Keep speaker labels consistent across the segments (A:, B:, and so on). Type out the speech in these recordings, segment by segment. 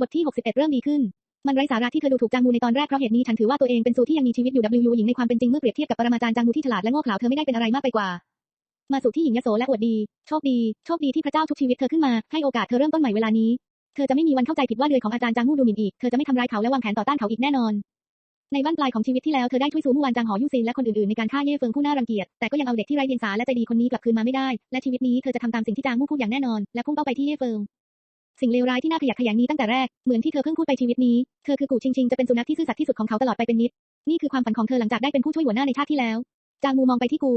A: บทที่ 61 เริ่มดีขึ้น มันไร้สาระที่เธอดูถูกจางมูในตอนแรกเพราะเหตุนี้ฉันถือว่าตัวเองเป็นซูที่ยังมีชีวิตอยู่ W หญิงในความเป็นจริงเมื่อเปรียบเทียบกับปรมาจารย์จางมูที่ฉลาดและโง่เขลาเธอไม่ได้เป็นอะไรมากไปกว่า มาสู่ที่หญิงยโสและอวดดี โชคดี โชคดีที่พระเจ้าชุบชีวิตเธอขึ้นมาให้โอกาสเธอเริ่มต้นใหม่เวลานี้ เธอจะไม่มีวันเข้าใจผิดว่าเดือยของอาจารย์จางมูดูหมิ่นอีก เธอจะไม่ทำร้ายเขาและวางแผนต่อต้านเขาอีกแน่นอนในบั้นปลายของชีวิตที่แล้วเธอได้ช่วยซูมู่วานจางหอยูซินและคนอื่นๆในการฆ่าเย่เฟิงผู้น่ารังเกียจแต่ก็ยังเอาเด็กที่ไร้เดียงสาและใจดีคนนี้กลับคืนมาไม่ได้ และชีวิตนี้เธอจะทำตามสิ่งที่จางมู่พูดอย่างแน่นอน และพุ่งเป้าไปที่เย่เฟิง สิ่งเลวร้ายที่น่าขยะแขยงนี้ตั้งแต่แรก เหมือนที่เธอเพิ่งพูดไปชีวิตนี้ เธอคือกูชิงชิงจะเป็นสุนัขที่ซื่อสัตย์ที่สุดของเขาตลอดไปเป็นนิด นี่คือความฝันของเธอหลังจากได้เป็นผู้ช่วยหัวหน้าในชาติที่แล้ว จางมูมองไปที่กู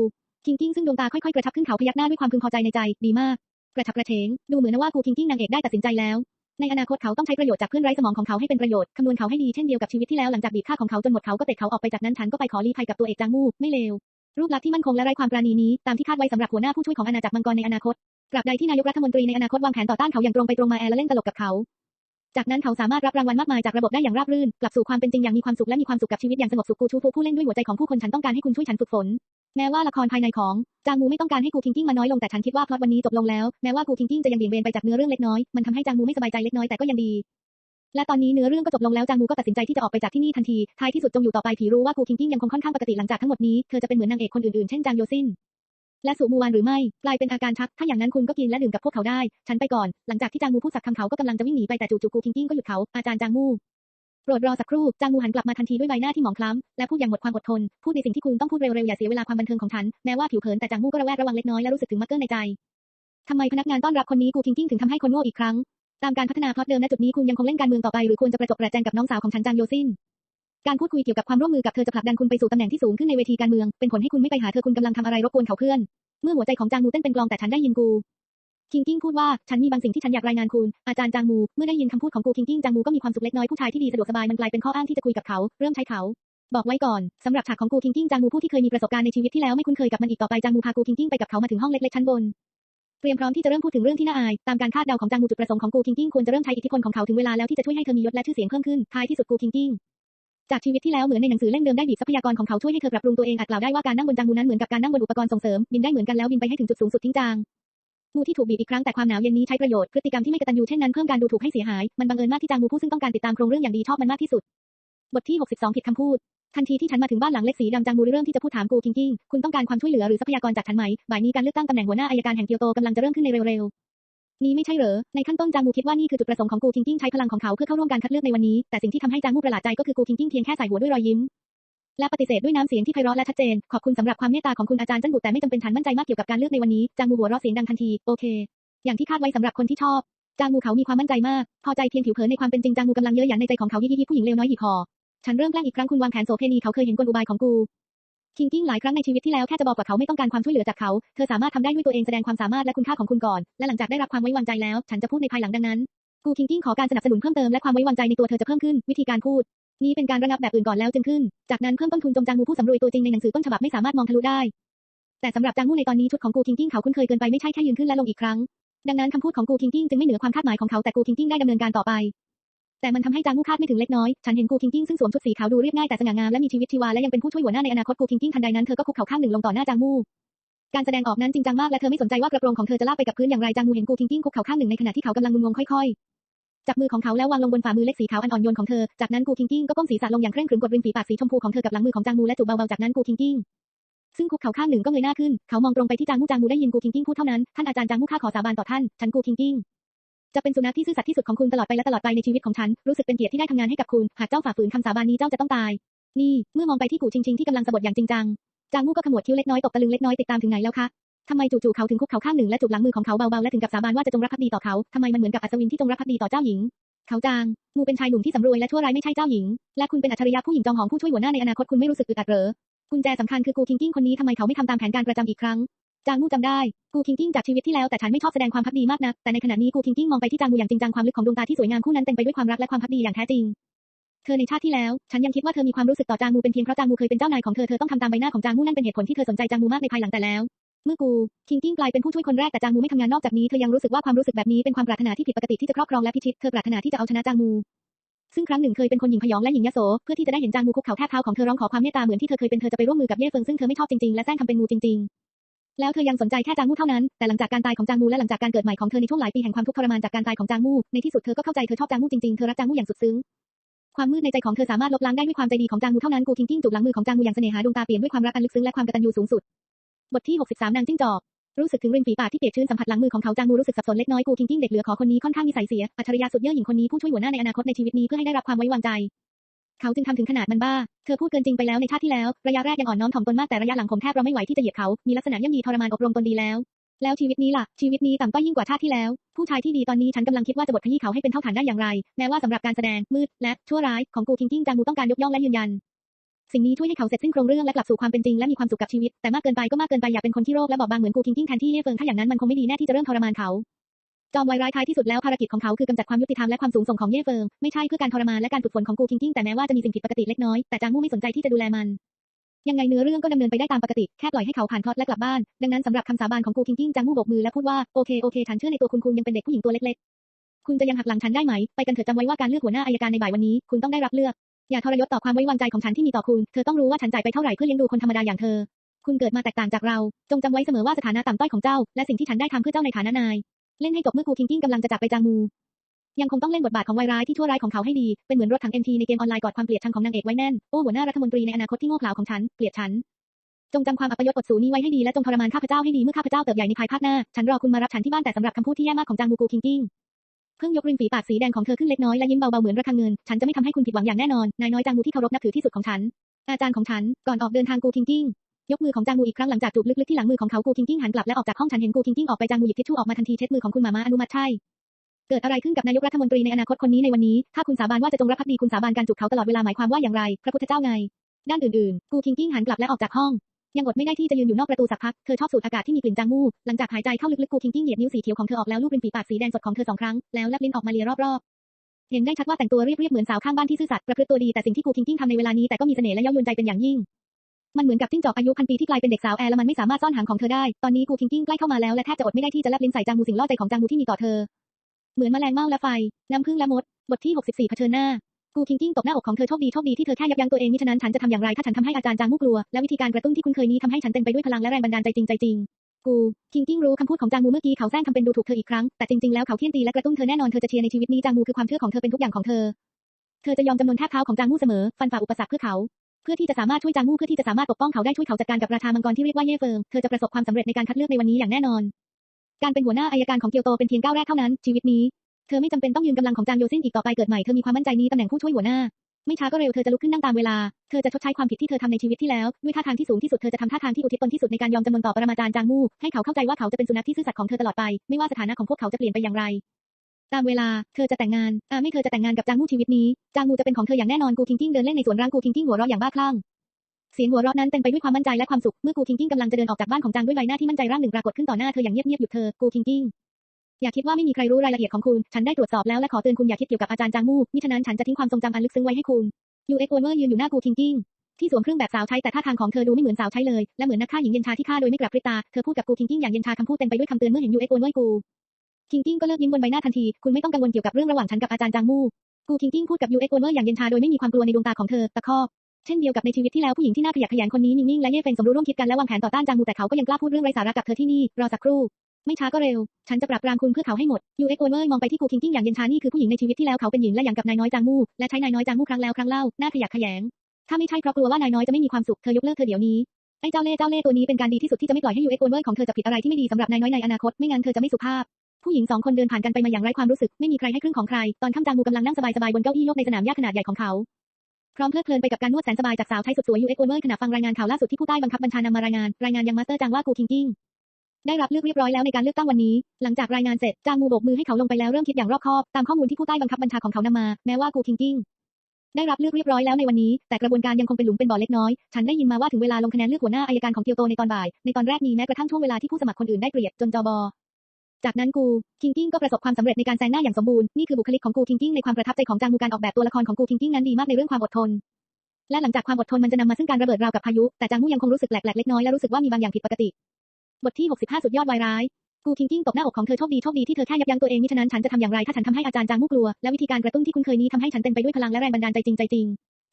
A: คิงกิ้งซึ่งดวงตาค่อยๆกระชับขึ้นเขาพยักหน้าด้วยความพึงพอใจในใจ ดีมาก กระฉับกระเฉง ดูเหมือนว่ากูคิงกิ้งนางเอกได้ตัดสินใจแล้ว ในอนาคตเขาต้องใช้ประโยชน์จากเพื่อนไร้สมองของเขาให้เป็นประโยชน์ คำนวณเขาให้ดีเช่นเดียวกับชีวิตที่แล้วหลังจากบีบฆ่าของเขาจนหมดเขาก็เตะเขาออกไปจากนั้นฉันก็ไปขอรีภัยกับตัวเอกจางมูไม่เลวรูปลักษณ์ที่มั่นคงและไร้ความปราณีนี้ตามที่คาดไว้สำหรับหัวหน้าผู้ช่วยของอาณาจักรมังกรในอนาคต ตราบใดที่นายกรัฐมนตรีในอนาคตวางแผนต่อต้านเขาอย่างตรงไปตรงมาแอร์และเล่นตลกกับเขา จากนั้นเขาสามารถรับรางวัลมากมายจากระบบได้อย่างราบรื่น กลับสู่ความเป็นจริงอย่างมีความสุขและมีความสุขกับชีวิตอย่างสงบสุขกูชูฟูผู้เล่นด้วยหัวใจของผู้คนฉันต้องการให้คุณช่วยฉันฝึกฝนแม้ว่าละครภายในของจางมูไม่ต้องการให้กูคิงกิ้งมาน้อยลงแต่ฉันคิดว่าพล็อตวันนี้จบลงแล้วแม้ว่ากูคิงกิ้งจะยังเบี่ยงเบนไปจากเนื้อเรื่องเล็กน้อยมันทำให้จางมูไม่สบายใจเล็กน้อยแต่ก็ยังดีและตอนนี้เนื้อเรื่องก็จบลงแล้วจางมูก็ตัดสินใจที่จะออกไปจากที่นี่ทันทีท้ายที่สุดจงอยู่ต่อไปผีรู้ว่ากูคิงกิ้งยังคงค่อนข้างปกติหลังจากทั้งหมดนี้เธอจะเป็นเหมือนนางเอกคนอื่นๆเช่นจางโยซิน และสุมูวานหรือไม่ กลายเป็นอาการชัก ถ้าอย่างนั้นคุณก็กินและดื่มกับพวกเขาได้ ฉันไปก่อน หลังจากที่จางมูพูดสักคำเขาก็กำลังจะวิ่งหนีไปแต่จู่ๆกูคิงกิ้งก็หยุดเขา อาจารย์จางมูโปรดรอสักครู่ จางมูหันกลับมาทันทีด้วยใบหน้าที่หมองคล้ำ และพูดอย่างหมดความอดทน พูดในสิ่งที่คุณต้องพูดเร็วๆ อย่าเสียเวลาความบันเทิงของฉัน แม้ว่าผิวเผินแต่จางมูก็ระแวดระวังเล็กน้อยและรู้สึกถึงมักเกอร์ในใจทำไมพนักงานต้อนรับคนนี้กูคิงกิ้งถึงทำให้คนโง่อีกครั้ง ตามการพัฒนาพล็อตเดิมณจุดนี้คุณยังคงเล่นการเมืองต่อไปหรือควรจะประจบประแจงกับน้องสาวของฉันจางโยซิน การพูดคุยเกี่ยวกับความร่วมมือกับเธอจะผลักดันคุณไปสู่ตำแหน่งที่สูงขึ้นในเวทีการเมือง เป็นผลให้คุณไม่ไปหาเธอคุณกำลังทำอะไรรบกวนเขาเพื่อน เมื่อหัวใจของจางมูเต้นเป็นกลองแต่ฉันได้ยินกู คิงกิ้งพูดว่าฉันมีบางสิ่งที่ฉันอยากรายงานคุณ อาจารย์จางมู เมื่อได้ยินคำพูดของกูคิงกิ้งจางมูก็มีความสุขเล็กน้อยผู้ชายที่ดีสะดวกสบายมันกลายเป็นข้ออ้างที่จะคุยกับเขา เริ่มใช้เขา บอกไว้ก่อนสำหรับฉากของกูคิงกิ้งจางมูผู้ที่เคยมีประสบการณ์ในชีวิตที่แล้วไม่คุ้นเคยกับมันอีกต่อไปจางมูพากูคิงกิ้งไปกับเขามาถึงห้องเล็กๆชั้นบนเตรียมพร้อมที่จะเริ่มพูดถึงเรื่องที่น่าอาย ตามการคาดเดาของจางมูจุดประสงค์ของกูคิงกิ้งควรจะเริ่มใช้อิทธิพลของเขาถึงเวลาแล้วที่จะช่วยให้เธอมียศและชื่อเสียงเพิ่มขึ้นท้ายที่สุดกูคิงกิ้ง จากชีวิตที่แล้วเหมือนในหนังสือเล่มเดิมได้บีบทรัพยากรของเขาช่วยให้เธอปรับปรุงตัวเองอาจกล่าวได้ว่าการนั่งบนจางมูนั้นเหมือนกับการนั่งบนอุปกรณ์ส่งเสริมบินได้เหมือนกันแล้วบินไปให้ถึงจุดสูงสุดทิ้งจางมูที่ถูกบีบอีกครั้งแต่ความหนาวเย็นนี้ใช้ประโยชน์พฤติกรรมที่ไม่กตัญญูเช่นนั้นเพิ่มการดูถูกให้เสียหายมันบังเอิญมากที่จางมูผู้ซึ่งต้องการติดตามโครงเรื่องอย่างดีชอบมันมากที่สุด บทที่ 62 ผิดคำพูด ทันทีที่ฉันมาถึงบ้านหลังเล็กสีดำจางมูเริ่มที่จะพูดถามกูคิงกิ้งคุณต้องการความช่วยเหลือหรือทรัพยากรจากฉันไหมบ่ายนี้การเลือกตั้งตำแหน่งหัวหน้าอายการแห่งเกียวโตกำลังจะเริ่มขึ้นในเร็วๆ นี้ไม่ใช่เหรอ ในขั้นต้นจางมูคิดว่านี่คือจุดประสงค์ของกูคิงกิ้งใช้พลังของเขาเพื่อเข้าร่วมการคัดเลือกในวันนี้ แต่สิ่งที่ทำให้จางมูประหลาดใจก็คือกูคิงกิ้งเพียงแค่ใส่หัวด้วยรอยยิ้มและปฏิเสธด้วยน้ำเสียงที่ไพเราะและชัดเจน ขอบคุณสำหรับความเมตตาของคุณอาจารย์จันบุตแต่ไม่จำเป็นฉันมั่นใจมากเกี่ยวกับการเลือกในวันนี้ จางมูหัวเราะเสียงดังทันที โอเค อย่างที่คาดไว้สำหรับคนที่ชอบ จางมูเขามีความมั่นใจมาก พอใจเพียงผิวเผินในความเป็นจริง จางมูกำลังเย้ยหยันในใจของเขายี่ยี่ผู้หญิงเลวน้อยหีบห่อฉันเริ่มแกล้งอีกครั้งคุณวางแผนโสเพณีเขาเคยเห็นกลอุบายของกู คิงกิ้งหลายครั้งในชีวิตที่แล้วแค่จะบอกว่าเขาไม่ต้องการความช่วยเหลือจากเขา เธอสามารถทำได้ด้วยตัวเองแสดงความสามารถและคุณค่าของคุณก่อน และหลังจากได้รับความไว้วางใจแล้ว ฉันจะพูดในภายหลังดังนั้น กูคิงกิ้งขอการสนับสนุนเพิ่มเติมและความไว้วางใจในตัวเธอจะเพิ่มขึ้น วิธีการพูด นี้เป็นการระงับแบบอื่นก่อนแล้วจึงขึ้น จากนั้นเพิ่มต้นทุนจงจางมูผู้สำรวยตัวจริงในหนังสือต้นฉบับไม่สามารถมองทะลุได้ แต่สำหรับจางมูในตอนนี้ชุดของกูคิงกิ้งเขาคุ้นเคยเกินไปไม่ใช่แค่ยืนขึ้นและลงอีกครั้ง ดังนั้นคำพูดของกูคิงกิ้งจึงไม่เหนือความคาดหมายของเขาแต่กูคิงกิ้งได้ดำเนินการต่อไป แต่มันทำให้จางมูคาดไม่ถึงเล็กน้อย ฉันเห็นกูคิงกิ้งซึ่งสวมชุดสีขาวดูเรียบง่ายแต่สง่างามและมีชีวิตชีวาและยังเป็นผู้ช่วยหัวหน้าในอนาคตกูคิงกิ้งทันใดนั้นเธอก็คุกเข่าข้างหนึ่งลงต่อหน้าจางมูการแสดงออกนั้นจริงจังมากและเธอไม่สนใจว่ากระโปรงของเธอจะลากไปกับพื้นอย่างไรจางมูเห็นกูคิงกิ้งคุกเข่าข้างหนึ่งในขณะที่เขากำลังงุนงงค่อยๆจับมือของเขาแล้ววางลงบนฝ่ามือเล็กสีขาวอันอ่อนโยนของเธอจากนั้นกูคิงกิ้งก็ก้มศีรษะลงอย่างเคร่งขรึมกดริมฝีปากสีชมพูของเธอกับหลังมือของจางมูและจูบเบาๆจากนั้นกูคิงกิ้งซึ่งคุกเขาข้างหนึ่งก็เงยหน้าขึ้น เขามองตรงไปที่จางมูจางมูได้ยินกูคิงกิ้งพูดเท่านั้น ท่านอาจารย์จางมูข้าขอสาบานต่อท่าน ฉันกูคิงกิ้ง จะเป็นสุนัขที่ซื่อสัตย์ที่สุดของคุณตลอดไปและตลอดไปในชีวิตของฉัน รู้สึกเป็นเกียรติที่ได้ทำงานให้กับคุณ หากเจ้าฝ่าฝืนคำสาบานนี้เจ้าจะต้องตาย นี่ เมื่อมองไปที่กูชิงชิงที่กำลังสะบัดอย่างจริงจัง จางมูก็ขมวดคิ้วเล็กน้อยตกตะลึงเล็กน้อยติดตามถึงไหนแล้วคะทำไมจู่ๆเขาถึงคุกเข่าข้างหนึ่งและจูบหลังมือของเขาเบาๆและถึงกับสาบานว่าจะจงรักภักดีต่อเขาทำไมมันเหมือนกับอัศวินที่จงรักภักดีต่อเจ้าหญิง เขาจางมูเป็นชายหนุ่มที่สำรวยและชั่วร้ายไม่ใช่เจ้าหญิง และคุณเป็นอัจฉริยะผู้หญิงจองหองผู้ช่วยหัวหน้าในอนาคตคุณไม่รู้สึกอึดอัดเหรอกุญแจสำคัญคือกูคิงกิ้งคนนี้ทำไมเขาไม่ทำตามแผนการประจำอีกครั้ง จางมูจำได้ กูคิงกิ้งจากชีวิตที่แล้วแต่ฉันไม่ชอบแสดงความพักดีมากนัก แต่ในขณะนี้กูคิงกิ้งมองไปที่จางมูอย่างจริงจังความลึกของดวงตาที่สวยงามคู่นั้นเต็มไปด้วยความรักและความพักดีอย่างแท้จริง เธอในชาติที่แล้ว ฉันยังคิดว่าเธอมีความรู้สึกต่อจางมูเป็นเพียงเพราะจางมูเคยเป็นเจ้านายของเธอ เธอต้องทำตามใบหน้าของจางมูนั่นเป็นเหตุผลที่เธอสนใจจางมูมากในภายหลังแต่แล้ว เมื่อกูคิงกิ้งกลายเป็นผู้ช่วยคนแรกแต่จางมูไม่ทำงานนอกจากนี้เธอยังรู้สึกว่าความรู้สึกแบบนี้เป็นความปรารถนาที่ผิดปกติที่จะครอบครองและพิชิตเธอปรารถนาที่จะเอาชนะจางมูซึ่งครั้งหนึ่งเคยเป็นคนหญิงพยองและหญิงยโสเพื่อที่จะได้เห็นจางมูคุกเข่าแทบเท้าของเธอร้องขอความเมตตาเหมือนที่เธอเคยเป็นเธอจะไปร่วมมือกับเย่เฟิงซึ่งเธอไม่ชอบจริงๆและแซงทำเป็นงูจริง แล้วเธอยังสนใจแค่จางมู่เท่านั้น แต่หลังจากการตายของจางมูและหลังจากการเกิดใหม่ของเธอในช่วงหลายปีแห่งความทุกข์ทรมานจากการตายของจางมูในที่สุดเธอก็เข้าใจเธอชอบจางมูจริงๆ เธอรักจางมูอย่างสุดซึ้งความมืดในใจของเธอสามารถลบล้างได้ด้วยความใจดีของจางมูเท่านั้นกูคิงกิ้งจูบหลังมือของจางมูอย่างเสน่หาดวงตาเปลี่ยนด้วยความรักอันลึกซึ้งและความกตัญญูสูงสุด บทที่ 63 นางจิ้งจอกรู้สึกถึงริมฝีปากที่เปียกชื้นสัมผัสหลังมือของเขาจางมูรู้สึกสับสนเล็กน้อยกูคิงกิ้งเด็กเหลือขอคนนี้ค่อนข้างนิสัยเสียอัจฉริยะสุดเย่อหญิงคนนี้ผู้ช่วยหัวหน้าในอนาคตในชีวิตนี้เพื่อให้ได้รับความไว้วางใจ เขาจึงทำถึงขนาดมันบ้า เธอพูดเกินจริงไปแล้วในชาติที่แล้ว ระยะแรกยังอ่อนน้อมถ่อมตนมากแต่ระยะหลังผมแทบเราไม่ไหวที่จะเหยียดเขา มีลักษณะย่ำยีทรมานอบรมตนดีแล้ว แล้วชีวิตนี้ล่ะ ชีวิตนี้ต่ำต้อยยิ่งกว่าชาติที่แล้ว ผู้ชายที่ดีตอนนี้ฉันกำลังคิดว่าจะบทขยี้เขาให้เป็นเท่าฐานได้อย่างไร แม้ว่าสำหรับการแสดงมืดและชั่วร้ายของกูคิงกิ้งจางมูต้องการยกย่องและยืนยัน สิ่งนี้ช่วยให้เขาเสร็จสิ้นโครงเรื่องและกลับสู่ความเป็นจริงและมีความสุขกับชีวิต แต่มากเกินไปก็มากเกินไปอยากเป็นคนที่โรคและบอบบางเหมือนกูคิงกิ้งแทนที่เย่เฟิงถ้าอย่างนั้นมันคงไม่ดีแน่ที่จะเริ่มทรมานเขา จอมวายร้ายท้ายที่สุดแล้วภารกิจของเขาคือกำจัดความยุติธรรมและความสูงส่งของเย่เฟิงไม่ใช่เพื่อการทรมานและการฝึกฝนของกูคิงกิ้งแต่แม้ว่าจะมีสิ่งผิดปกติเล็กน้อยแต่จางมู่ไม่สนใจที่จะดูแลมันยังไงเนื้อเรื่องก็ดำเนินไปได้ตามปกติแค่ปล่อยให้เขาผ่านพล็อตและกลับบ้าน ดังนั้นสำหรับคำสาบานของกูคิงกิ้งจางมู่โบกมือและพูดว่าโอเคโอเคฉันเชื่อในตัวคุณคุณยังเป็นเด็กผู้หญิงตัวเล็กๆ คุณจะยังหักหลังฉันได้ไหม ไปกันเถอะจำไว้ว่าการเลือกหัวหน้าอายการในบ่ายวันนี้ คุณต้องได้รับเลือก อย่าทรยศต่อความไว้วางใจของฉันที่มีต่อคุณ เธอต้องรู้ว่าฉันจ่ายไปเท่าไหร่เพื่อเลี้ยงดูคนธรรมดาอย่างเธอ คุณเกิดมาแตกต่างจากเรา จงจำไว้เสมอว่าสถานะต่ำต้อยของเจ้า และสิ่งที่ฉันได้ทำเพื่อเจ้าในฐานะนาย เล่นให้จบเมื่อกูคิงกิ้งกำลังจะจากไปจางมู ยังคงต้องเล่นบทบาทของวายร้ายที่ชั่วร้ายของเขาให้ดี เป็นเหมือนรถถัง MT ในเกมออนไลน์กอดความเกลียดชังของนางเอกไว้แน่น โอ้หัวหน้ารัฐมนตรีในอนาคตที่โง่เขลาของฉัน เกลียดฉัน จงจำความอัปยศอดสูนี้ไว้ให้ดีและจงทรมานข้าพเจ้าให้ดีเมื่อข้าพเจ้าเติบใหญ่ในภายภาคหน้า ฉันรอคุณมารับฉันที่บ้านแต่สำหรับคำพูดที่แย่มากของจางมูกูคิงกิ้งเพิ่งยกริมฝีปากสีแดงของเธอขึ้นเล็กน้อยและยิ้มเบาๆเหมือนระฆังเงิน ฉันจะไม่ทำให้คุณผิดหวังอย่างแน่นอน นายน้อยจางมูที่เคารพนับถือที่สุดของฉัน อาจารย์ของฉัน ก่อนออกเดินทางกูคิงกิ้ง ยกมือของจางมูอีกครั้งหลังจากจูบลึกๆที่หลังมือของเขากูคิงกิ้งหันกลับและออกจากห้องฉันเห็นกูคิงกิ้งออกไปจางมูหยิบทิชชู่ออกมาทันทีเช็ดมือของคุณหมามาอนุมัติใช่เกิดอะไรขึ้นกับนายกรัฐมนตรีในอนาคตคนนี้ในวันนี้ ถ้าคุณสาบานว่าจะจงรักภักดีคุณสาบานการจูบเขาตลอดเวลาหมายความว่าอย่างไร พระพุทธเจ้าไง ด้านอื่นๆ กูคิงกิ้งหันกลับและออกจากห้อง ยังอดไม่ได้ที่จะยืนอยู่นอกประตูสักพัก เธอชอบสูดอากาศที่มีกลิ่นจางมูหลังจากหายใจเข้าลึกๆ กูคิงกิ้งเหยียดนิ้วสีเขียวของเธอออกแล้วลูบริมฝีปากสีแดงสดของเธอสองครั้ง แล้วแลบลิ้นออกมาเลียรอบๆ เห็นได้ชัดว่าแต่งตัวเรียบๆเหมือนสาวข้างบ้านที่ซื่อสัตย์ประพฤติตัวดีแต่สิ่งที่กูคิงกิ้งทำในเวลานี้แต่ก็มีเสน่ห์และเย้ายวนใจเป็นอย่างยิ่ง มันเหมือนกับจิ้งจอกอายุพันปีที่กลายเป็นเด็กสาวแอร์และมันไม่สามารถซ่อนหางของเธอได้ ตอนนี้กูคิงกิ้งใกล้เข้ามาแล้วและแทบจะอดไม่ได้ที่จะแลบลิ้นใส่จางมูสิ่งล่อใจของจางมูที่มีต่อเธอ เหมือนแมลงเม่าและไฟ น้ำผึ้งและมด บทที่ 64เผชิญหน้า กูคิงกิ้งตบหน้าอกของเธอโชคดีโชคดีที่เธอแค่ยับยั้งตัวเองมิฉะนั้นฉันจะทำอย่างไรถ้าฉันทำให้อาจารย์จางมูกลัว และวิธีการกระตุ้นที่คุ้นเคยนี้ทำให้ฉันเต็มไปด้วยพลังและแรงบันดาลใจจริงใจจริงกูคิงกิ้งรู้คำพูดของจางมูเมื่อกี้เขาแซงทำเป็นดูถูกเธออีกครั้งแต่จริงๆแล้วเขาเคี่ยนตีและกระตุ้นเธอแน่นอนเธอจะเชียร์ในชีวิตนี้จางมูคือความเชื่อของเธอเป็นทุกอย่างของเธอ เธอจะยอมจำนนแทบเท้าของจางมูเสมอฟันฝ่าอุปสรรคเพื่อเขา เพื่อที่จะสามารถช่วยจางมู่เพื่อที่จะสามารถปกป้องเขาได้ช่วยเขาจัดการกับราชามังกรที่เรียกว่าเย่เฟิงเธอจะประสบความสำเร็จในการคัดเลือกในวันนี้อย่างแน่นอน การเป็นหัวหน้าอายการของเกียวโตเป็นเพียงก้าวแรกเท่านั้น ชีวิตนี้ เธอไม่จำเป็นต้องยืนกำลังของจางโยซินอีกต่อไปเกิดใหม่เธอมีความมั่นใจนี้ตำแหน่งผู้ช่วยหัวหน้าไม่ช้าก็เร็วเธอจะลุกขึ้นนั่งตามเวลา เธอจะชดใช้ความผิดที่เธอทำในชีวิตที่แล้ว ด้วยท่าทางที่สูงที่สุด เธอจะทำท่าทางที่อุทิศตนที่สุดในการยอมจำนนต่อปรมาจารย์จางมู่ ให้เขาเข้าใจว่าเขาจะเป็นสุนัขที่ซื่อสัตย์ของเธอตลอดไป ไม่ว่าสถานะของพวกเขาจะเปลี่ยนไปอย่างไร ตามเวลา เธอจะแต่งงาน อาไม่เธอจะแต่งงานกับจางมูชีวิตนี้ จางมูจะเป็นของเธออย่างแน่นอน กูคิงกิ้งเดินเล่นในสวนร่างกูคิงกิ้งหัวเราะอย่างบ้าคลั่งเสียงหัวเราะนั้นเต็มไปด้วยความมั่นใจและความสุข เมื่อกูคิงกิ้งกำลังจะเดินออกจากบ้านของจางด้วยใบหน้าที่มั่นใจร่างหนึ่งปรากฏขึ้นต่อหน้าเธออย่างเงียบๆหยุดเธอ กูคิงกิ้งอย่าคิดว่าไม่มีใครรู้รายละเอียดของคุณ ฉันได้ตรวจสอบแล้วและขอเตือนคุณอย่าคิดเกี่ยวกับอาจารย์จางมูมิฉะนั้นฉันจะทิ้งความทรงจำอันลึกซึ้งไว้ให้คุณยูเอ็กโอเวอร์ยืนอยู่หน้ากูคิงกิ้งที่สวมเครื่องแบบสาวใช้แต่ท่าทางของเธอดูไม่เหมือนสาวใช้เลย และเหมือนนักฆ่าหญิงเย็นชาที่ฆ่าโดยไม่กลับพริบตา เธอพูดกับกูคิงกิ้งอย่างเย็นชาคำพูดเต็มไปด้วยคำเตือนเมื่อเห็นยูเอ็กโอเวอร์กู คิงกิ้งก็เลิกยิ้มบนใบหน้าทันที คุณไม่ต้องกังวลเกี่ยวกับเรื่องระหว่างฉันกับอาจารย์จางมู่กูคิงกิ้งพูดกับยูเอ็กโอเวอร์อย่างเย็นชาโดยไม่มีความกลัวในดวงตาของเธอตะคอกเช่นเดียวกับในชีวิตที่แล้วผู้หญิงที่น่าขยะแขยงคนนี้นิ่งๆและเย่เฟงสมรู้ร่วมคิดกันและวางแผนต่อต้านจางมูแต่เขาก็ยังกล้าพูดเรื่องไร้สาระกับเธอที่นี่รอสักครู่ ไม่ช้าก็เร็ว ฉันจะปรับปรามคุณเพื่อเขาให้หมดยูเอ็กโอเวอร์มองไปที่กูคิงกิ้งอย่างเย็นชานี่คือผู้หญิงในชีวิตที่แล้วเขาเป็นหญิงและอย่างกับนายน้อยจางมูและใช้นายน้อยจางมูครั้งแล้วครั้งเล่าน่าขยะแขยงถ้าไม่ใช่เพราะกลัวว่านายน้อยจะไม่มีความสุขเธอยกเลิกเธอเดี๋ยวนี้ไอ้เจ้าเล่ห์เจ้าเล่ห์ตัวนี้เป็นการดีที่สุดที่จะไม่ปล่อยให้ยูเอ็กโอเวอร์ของเธอจะผิดอะไรที่ไม่ดีสำหรับนายน้อยในอนาคต ไม่งั้นเธอจะไม่สุภาพ ผู้หญิงสองคนเดินผ่านกันไปมาอย่างไร้ความรู้สึก ไม่มีใครให้ครึ่งของใคร ตอนค่ำจางมูกำลังนั่งสบายๆบนเก้าอี้โยกในสนามหญ้าขนาดใหญ่ของเขา พร้อมเพลิดเพลินไปกับการนวดแสนสบายจากสาวไทยสุดสวยยูเอ็กโอเวอร์ขณะฟังรายงานข่าวล่าสุดที่ผู้ใต้บังคับบัญชานำมารายงาน รายงานยังมาสเตอร์จางว่ากูคิงกิ้งได้รับเลือกเรียบร้อยแล้วในการเลือกตั้งวันนี้ หลังจากรายงานเสร็จ จางมูโบกมือให้เขาลงไปแล้วเริ่มคิดอย่างรอบคอบ ตามข้อมูลที่ผู้ใต้บังคับบัญชาของเขานำมา แม้ว่ากูคิงกิ้งได้รับเลือกเรียบร้อยแล้วในวันนี้ แต่กระบวนการยังคงเป็นหลุมเป็นบ่อเล็กน้อย ฉันได้ยินมาว่าถึงเวลาลงคะแนนเลือกหัวหน้าอายการของเกียวโตในตอนบ่าย ในตอนแรกมีแม้กระทั่งช่วงเวลาที่ผู้สมัครคนอื่นได้เปรียบจนจบ จากนั้นกูคิงกิ้งก็ประสบความสำเร็จในการแซงหน้าอย่างสมบูรณ์นี่คือบุคลิกของกูคิงกิ้งในความประทับใจของจางมูการออกแบบตัวละครของกูคิงกิ้งนั้นดีมากในเรื่องความอดทน และหลังจากความอดทนมันจะนำมาซึ่งการระเบิดราวกับพายุ แต่จางมูยังคงรู้สึกแหลกๆเล็กน้อยและรู้สึกว่ามีบางอย่างผิดปกติ บทที่ 65 สุดยอดวายร้ายกูคิงกิ้งตบหน้าอกของเธอโชคดีโชคดีที่เธอแค่ยับยั้งตัวเองมิฉะนั้นฉันจะทำอย่างไรถ้าฉันทำให้อาจารย์จางมูกลัวและวิธีการกระตุ้นที่คุ้นเคยนี้ทำให้ฉันเต็มไปด้วยพลังและแรงบันดาลใจจริงใจจริง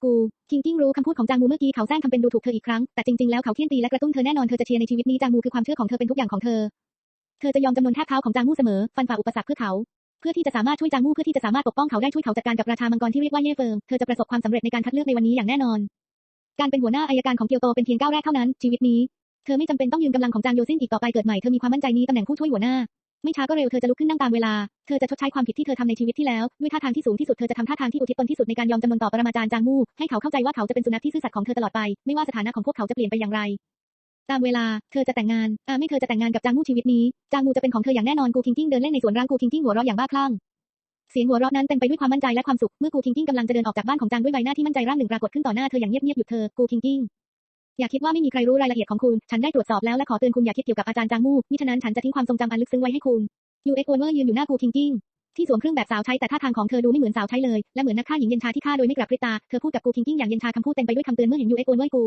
A: กูคิงกิ้งรู้คำพูดของจางมูเมื่อกี้เขาแซงทำเป็นดูถูกเธออีกครั้งแต่จริงๆแล้วเขาเคี่ยนตีและกระตุ้นเธอแน่นอนเธอจะเชียร์ในชีวิตนี้จางมูคือความเชื่อของเธอเป็นทุกอย่างของเธอ เธอจะยอมจำนนแทบเท้าของจางมู่เสมอ ฟันฝ่าอุปสรรคเพื่อเขา เพื่อที่จะสามารถช่วยจางมู่เพื่อที่จะสามารถปกป้องเขาได้ช่วยเขาจัดการกับราชามังกรที่เรียกว่าเย่เฟิงเธอจะประสบความสำเร็จในการคัดเลือกในวันนี้อย่างแน่นอน การเป็นหัวหน้าอายการของเกียวโตเป็นเพียงก้าวแรกเท่านั้น ชีวิตนี้ เธอไม่จำเป็นต้องยืมกำลังของจางโยซินอีกต่อไปเกิดใหม่เธอมีความมั่นใจนี้ตำแหน่งผู้ช่วยหัวหน้าไม่ช้าก็เร็วเธอจะลุกขึ้นนั่งตามเวลา เธอจะชดใช้ความผิดที่เธอทำในชีวิตที่แล้ว ด้วยท่าทางที่สูงที่สุด เธอจะทำท่าทางที่อุทิศตนที่สุดในการยอมจำนนต่อปรมาจารย์จางมู่ ให้เขาเข้าใจว่าเขาจะเป็นสุนัขที่ซื่อสัตย์ของเธอตลอดไป ไม่ว่าสถานะของพวกเขาจะเปลี่ยนไปอย่างไร ตามเวลา เธอจะแต่งงาน อาไม่เธอจะแต่งงานกับจางมูชีวิตนี้ จางมูจะเป็นของเธออย่างแน่นอน กูคิงกิ้งเดินเล่นในสวนร่างกูคิงกิ้งหัวเราะอย่างบ้าคลั่ง เสียงหัวเราะนั้นเต็มไปด้วยความมั่นใจและความสุข เมื่อกูคิงกิ้งกำลังจะเดินออกจากบ้านของจางด้วยใบหน้าที่มั่นใจร่างหนึ่งปรากฏขึ้นต่อหน้าเธออย่างเงียบๆหยุดเธอ กูคิงกิ้งอย่าคิดว่าไม่มีใครรู้รายละเอียดของคุณ ฉันได้ตรวจสอบแล้วและขอเตือนคุณอย่าคิดเกี่ยวกับอาจารย์จางมูมิฉะนั้นฉันจะทิ้งความทรงจำอันลึกซึ้งไว้ให้คุณยูเอ็กโอเวอร์ยืนอยู่หน้ากูคิงกิ้งที่สวมเครื่องแบบสาวใช้แต่ท่าทางของเธอดูไม่เหมือนสาวใช้เลย และเหมือนนักฆ่าหญิงเย็นชาที่ฆ่าโดยไม่กลับพริบตา เธอพูดกับกูคิงกิ้งอย่างเย็นชาคำพูดเต็มไปด้วยคำเตือนเมื่อเห็นยูเอ็กโอเวอร์กู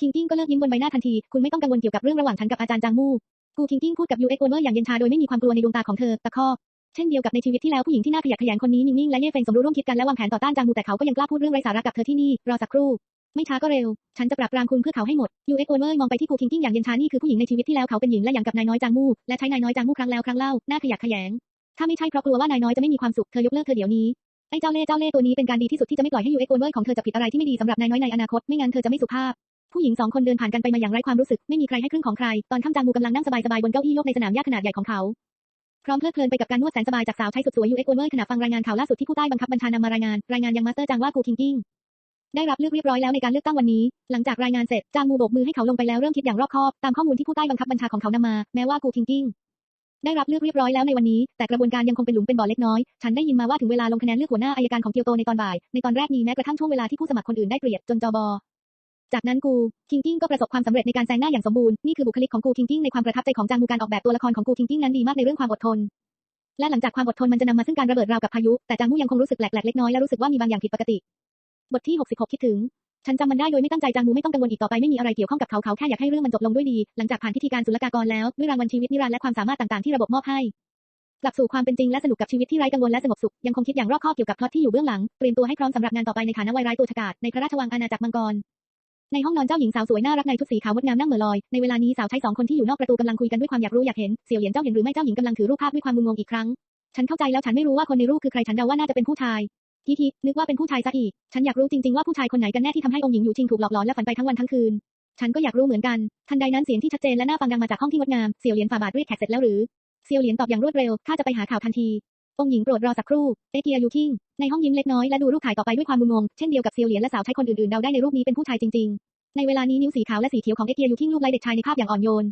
A: คิงกิ้งก็เลิกยิ้มบนใบหน้าทันที คุณไม่ต้องกังวลเกี่ยวกับเรื่องระหว่างฉันกับอาจารย์จางมู่กูคิงกิ้งพูดกับยูเอ็กโอเวอร์อย่างเย็นชาโดยไม่มีความกลัวในดวงตาของเธอตะคอกเช่นเดียวกับในชีวิตที่แล้วผู้หญิงที่น่าขยะแขยงคนนี้นิ่งๆและเย่เฟงสมรู้ร่วมคิดกันและวางแผนต่อต้านจางมูแต่เขาก็ยังกล้าพูดเรื่องไร้สาระกับเธอที่นี่รอสักครู่ ไม่ช้าก็เร็ว ฉันจะปราบปรามคุณเพื่อเขาให้หมดยูเอ็กโอเวอร์มองไปที่กูคิงกิ้งอย่างเย็นชานี่คือผู้หญิงในชีวิตที่แล้วเขาเป็นหญิงและอย่างกับนายน้อยจางมู่และใช้นายน้อยจางมู่ครั้งแล้วครั้งเล่าหน่าขยะแขยงถ้าไม่ใช่เพราะกลัวว่านายน้อยจะไม่มีความสุขเธอยกเลิกเธอเดี๋ยวนี้ไอ้เจ้าเล่ห์เจ้าเล่ห์ตัวนี้เป็นการดีที่สุดที่จะไม่ปล่อยให้ยูเอ็กโอเวอร์ของเธอจะผิดอะไรที่ไม่ดีสำหรับนายน้อยในอนาคต ไม่งั้นเธอจะไม่สุภาพ ผู้หญิงสองคนเดินผ่านกันไปมาอย่างไร้ความรู้สึก ไม่มีใครให้ครึ่งของใคร ตอนค่ำจางมูกำลังนั่งสบายๆบนเก้าอี้โลกในสนามหญ้าขนาดใหญ่ของเขา พร้อมเพลิดเพลินไปกับการนวดแสนสบายจากสาวใช้สุดสวยยูเอ็กโอเวอร์ขณะฟังรายงานข่าวล่าสุดที่ผู้ใต้บังคับบัญชานำมารายงาน รายงานยังมาสเตอร์จางว่ากูคิงกิ้งได้รับเลือกเรียบร้อยแล้วในการเลือกตั้งวันนี้ หลังจากรายงานเสร็จ จางมูโบกมือให้เขาลงไปแล้วเริ่มคิดอย่างรอบคอบ ตามข้อมูลที่ผู้ใต้บังคับบัญชาของเขานำมา แม้ว่ากูคิงกิ้งได้รับเลือกเรียบร้อยแล้วในวันนี้ แต่กระบวนการยังคงเป็นหลุมเป็นบ่อเล็กน้อย ฉันได้ยินมาว่าถึงเวลาลงคะแนนเลือกหัวหน้าอายการของเกียวโตในตอนบ่าย ในตอนแรกมีแม้กระทั่งช่วงเวลาที่ผู้สมัครคนอื่นได้เปรียบจนจบ จากนั้นกูคิงกิ้งก็ประสบความสำเร็จในการแซงหน้าอย่างสมบูรณ์นี่คือบุคลิกของกูคิงกิ้งในความประทับใจของจางมูการออกแบบตัวละครของกูคิงกิ้งนั้นดีมากในเรื่องความอดทน และหลังจากความอดทนมันจะนำมาซึ่งการระเบิดราวกับพายุ แต่จางมูยังคงรู้สึกแหลกๆเล็กน้อยและรู้สึกว่ามีบางอย่างผิดปกติ บทที่ 66 คิดถึง ฉันจำมันได้โดยไม่ตั้งใจจางมูไม่ต้องกังวลอีกต่อไปไม่มีอะไรเกี่ยวข้องกับเขาเขาแค่อยากให้เรื่องมันจบลงด้วยดีหลังจากผ่านพิธีการศุลกากรแล้วด้วยรางวัลชีวิตนิรันดร์และความสามารถต่างๆที่ระบบมอบให้กลับสู่ความเป็นจริงและสนุกกับชีวิตที่ไร้กังวลและสงบสุข ยังคงคิดอย่างรอบคอบเกี่ยวกับพล็อตที่อยู่เบื้องหลัง เตรียมตัวให้พร้อมสำหรับงานต่อไปในฐานะวายร้ายตัวฉกาจในพระราชวังอาณาจักรมังกร ในห้องนอนเจ้าหญิงสาวสวยน่ารักในชุดสีขาวงดงามนั่งเหม่อลอย ในเวลานี้สาวใช้สองคนที่อยู่นอกประตูกำลังคุยกันด้วยความอยากรู้อยากเห็น เสี่ยวเหยียนเจ้าเหญิงหรือไม่เจ้าหญิงกำลังถือรูปภาพด้วยความงุนงงอีกครั้ง ฉันเข้าใจแล้วฉันไม่รู้ว่าคนในรูปคือใครฉันเดาว่าน่าจะเป็นผู้ชายทีทีนึกว่าเป็นผู้ชายซะอีก ฉันอยากรู้จริงๆว่าผู้ชายคนไหนกันแน่ที่ทำให้องค์หญิงอยู่ชิงถูกหลอกหลอนและฝันไปทั้งวันทั้งคืน ฉันก็อยากรู้เหมือนกัน ทันใดนั้นเสียงที่ชัดเจนและน่าฟังดังมาจากห้องที่งดงาม เสี่ยวเหรียญฝ่าบาทเรียกแขกเสร็จแล้วหรือ เสี่ยวเหรียญตอบอย่างรวดเร็ว ข้าจะไปหาข่าวทันที องหญิงโปรดรอสักครู่เอเกียยูคิงในห้องยิ้มเล็กน้อยและดูรูปถ่ายต่อไปด้วยความงุนงงเช่นเดียวกับเซียวเหลียนและสาวใช้คนอื่นๆเดาได้ในรูปนี้เป็นผู้ชายจริงๆ ในเวลานี้นิ้วสีขาวและสีเขียวของเอเกียยูคิงลูกไล่เด็กชายในภาพอย่างอ่อนโยน